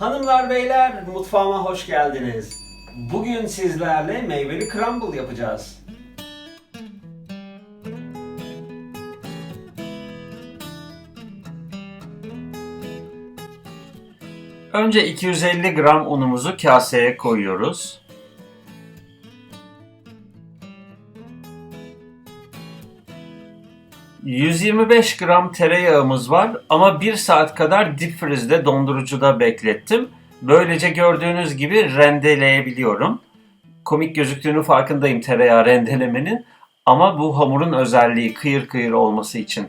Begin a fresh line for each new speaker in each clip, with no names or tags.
Hanımlar beyler mutfağıma hoş geldiniz. Bugün sizlerle meyveli crumble yapacağız. Önce 250 gram unumuzu kaseye koyuyoruz. ...125 gram tereyağımız var ama 1 saat kadar dip frizde dondurucuda beklettim. Böylece gördüğünüz gibi rendeleyebiliyorum. Komik gözüktüğünü farkındayım tereyağı rendelemenin. Ama bu hamurun özelliği kıyır kıyır olması için.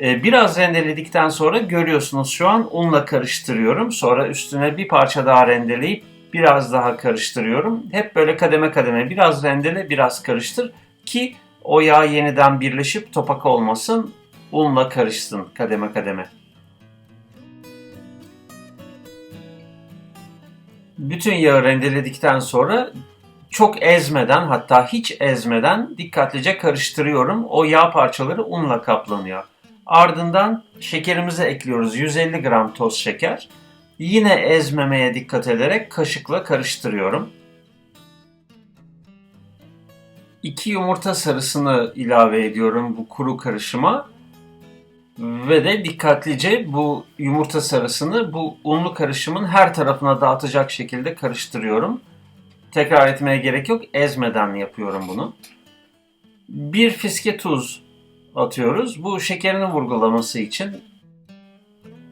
Ee, Biraz rendeledikten sonra görüyorsunuz şu an unla karıştırıyorum. Sonra üstüne bir parça daha rendeleyip biraz daha karıştırıyorum. Hep böyle kademe kademe biraz rendele biraz karıştır ki o yağ yeniden birleşip topak olmasın. Unla karışsın kademe kademe. Bütün yağı rendeledikten sonra çok ezmeden hatta hiç ezmeden dikkatlice karıştırıyorum. O yağ parçaları unla kaplanıyor. Ardından şekerimizi ekliyoruz. 150 gram toz şeker. Yine ezmemeye dikkat ederek kaşıkla karıştırıyorum. 2 yumurta sarısını ilave ediyorum bu kuru karışıma. Ve de dikkatlice bu yumurta sarısını bu unlu karışımın her tarafına dağıtacak şekilde karıştırıyorum. Tekrar etmeye gerek yok. Ezmeden yapıyorum bunu. Bir fiske tuz atıyoruz. Bu şekerini vurgulaması için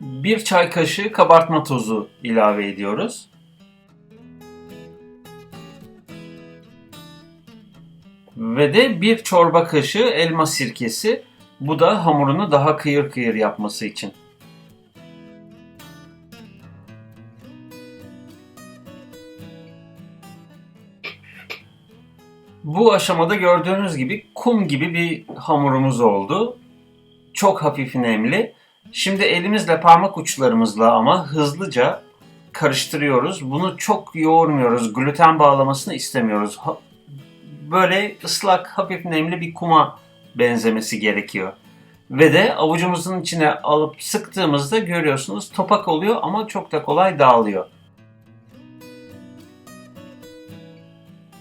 bir çay kaşığı kabartma tozu ilave ediyoruz. Ve de bir çorba kaşığı elma sirkesi. Bu da hamurunu daha kıyır kıyır yapması için. Bu aşamada gördüğünüz gibi kum gibi bir hamurumuz oldu. Çok hafif nemli. Şimdi elimizle parmak uçlarımızla ama hızlıca karıştırıyoruz. Bunu çok yoğurmuyoruz. Gluten bağlamasını istemiyoruz. Böyle ıslak, hafif nemli bir kuma benzemesi gerekiyor. Ve de avucumuzun içine alıp sıktığımızda görüyorsunuz topak oluyor ama çok da kolay dağılıyor.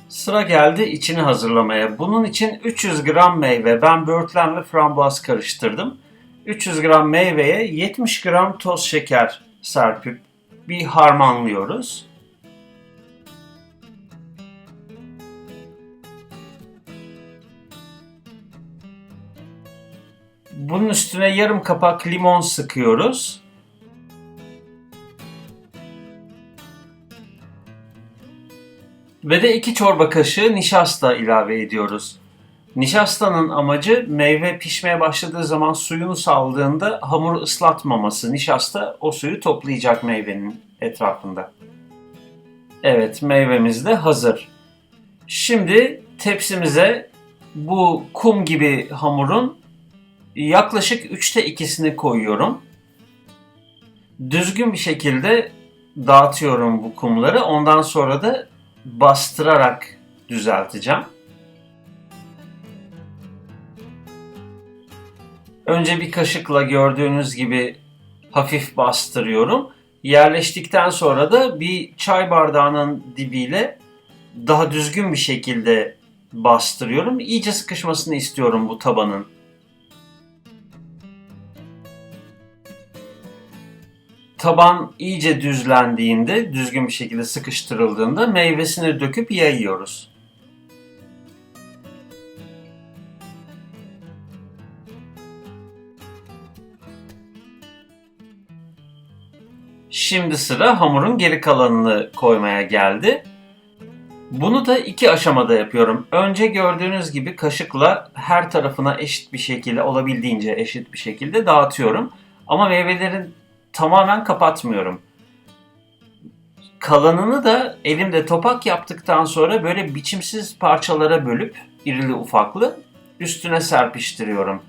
Sıra geldi içini hazırlamaya. Bunun için 300 gram meyve, ben böğürtlen ve frambuaz karıştırdım. 300 gram meyveye 70 gram toz şeker serpip bir harmanlıyoruz. Bunun üstüne yarım kapak limon sıkıyoruz. Ve de 2 çorba kaşığı nişasta ilave ediyoruz. Nişastanın amacı meyve pişmeye başladığı zaman suyunu saldığında hamuru ıslatmaması. Nişasta o suyu toplayacak meyvenin etrafında. Evet meyvemiz de hazır. Şimdi tepsimize bu kum gibi hamurun yaklaşık 3'te 2'sini koyuyorum. Düzgün bir şekilde dağıtıyorum bu kumları. Ondan sonra da bastırarak düzelteceğim. Önce bir kaşıkla gördüğünüz gibi hafif bastırıyorum. Yerleştikten sonra da bir çay bardağının dibiyle daha düzgün bir şekilde bastırıyorum. İyice sıkışmasını istiyorum bu tabanın. Taban iyice düzlendiğinde, düzgün bir şekilde sıkıştırıldığında meyvesini döküp yayıyoruz. Şimdi sıra hamurun geri kalanını koymaya geldi. Bunu da iki aşamada yapıyorum. Önce gördüğünüz gibi kaşıkla her tarafına eşit bir şekilde, olabildiğince eşit bir şekilde dağıtıyorum. Ama meyvelerin tamamen kapatmıyorum. Kalanını da elimde topak yaptıktan sonra böyle biçimsiz parçalara bölüp irili ufaklı üstüne serpiştiriyorum.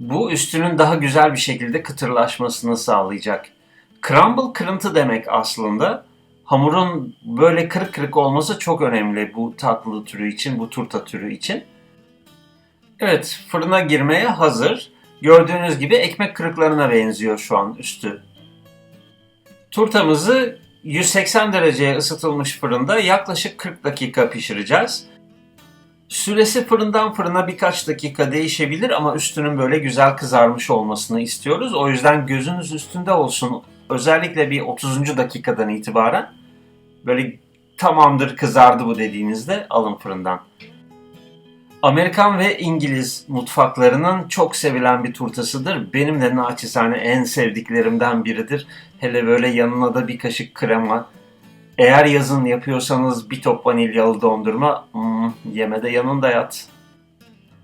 Bu üstünün daha güzel bir şekilde kıtırlaşmasını sağlayacak. Crumble kırıntı demek aslında. Hamurun böyle kırık kırık olması çok önemli bu tatlı türü için, bu turta türü için. Evet, fırına girmeye hazır. Gördüğünüz gibi ekmek kırıklarına benziyor şu an üstü. Turtamızı 180 dereceye ısıtılmış fırında yaklaşık 40 dakika pişireceğiz. Süresi fırından fırına birkaç dakika değişebilir ama üstünün böyle güzel kızarmış olmasını istiyoruz. O yüzden gözünüz üstünde olsun. Özellikle bir 30. dakikadan itibaren böyle tamamdır kızardı bu dediğinizde alın fırından. Amerikan ve İngiliz mutfaklarının çok sevilen bir turtasıdır. Benim de naçizane en sevdiklerimden biridir. Hele böyle yanına da bir kaşık krema. Eğer yazın yapıyorsanız bir top vanilyalı dondurma, hmm, yemede yanında yat.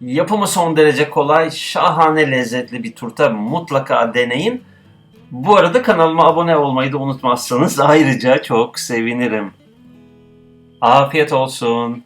Yapımı son derece kolay, şahane lezzetli bir turta mutlaka deneyin. Bu arada kanalıma abone olmayı da unutmazsanız ayrıca çok sevinirim. Afiyet olsun.